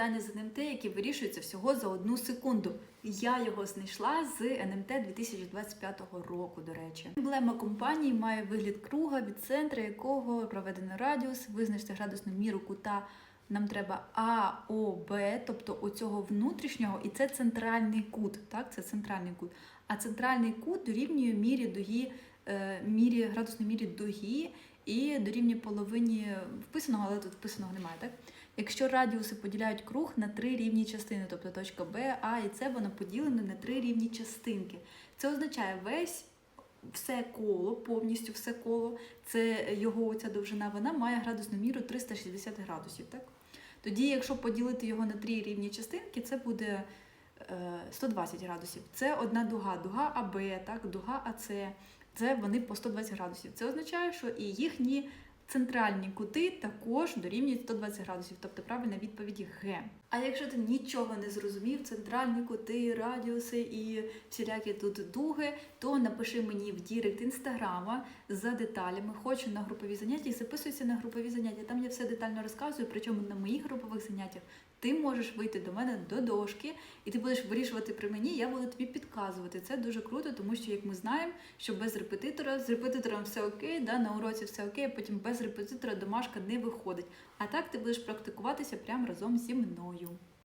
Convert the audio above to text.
завдання з НМТ, які вирішуються всього за одну секунду. Я його знайшла з НМТ 2025 року, до речі. Емблема компанії має вигляд круга, від центра якого проведено радіус, визначте градусну міру кута. Нам треба А, О, Б, тобто оцього внутрішнього, і це центральний кут. Так, це центральний кут. А центральний кут дорівнює мірі дуги, е, мірі градусній мірі дуги і дорівнює половині вписаного, але тут вписаного немає, так? Якщо радіуси поділяють круг на три рівні частини, тобто точка Б, А і С, воно поділене на три рівні частинки. Це означає весь все коло, повністю все коло, це його оця довжина, вона має градусну міру 360 градусів. Так? Тоді, якщо поділити його на три рівні частинки, це буде е, 120 градусів. Це одна дуга, дуга АБ, так, дуга АС. Це вони по 120 градусів. Це означає, що і їхні центральні кути також дорівнюють 120 градусів, тобто правильна відповідь Г. А якщо ти нічого не зрозумів, центральні кути, радіуси і всілякі тут дуги, то напиши мені в Дірект інстаграма за деталями. Хочу на групові заняття і записуйся на групові заняття. Там я все детально розказую, причому на моїх групових заняттях ти можеш вийти до мене до дошки, і ти будеш вирішувати при мені, я буду тобі підказувати. Це дуже круто, тому що, як ми знаємо, що без репетитора, з репетитором все окей, да, на уроці все окей, а потім без репетитора домашка не виходить. А так ти будеш практикуватися прямо разом зі мною.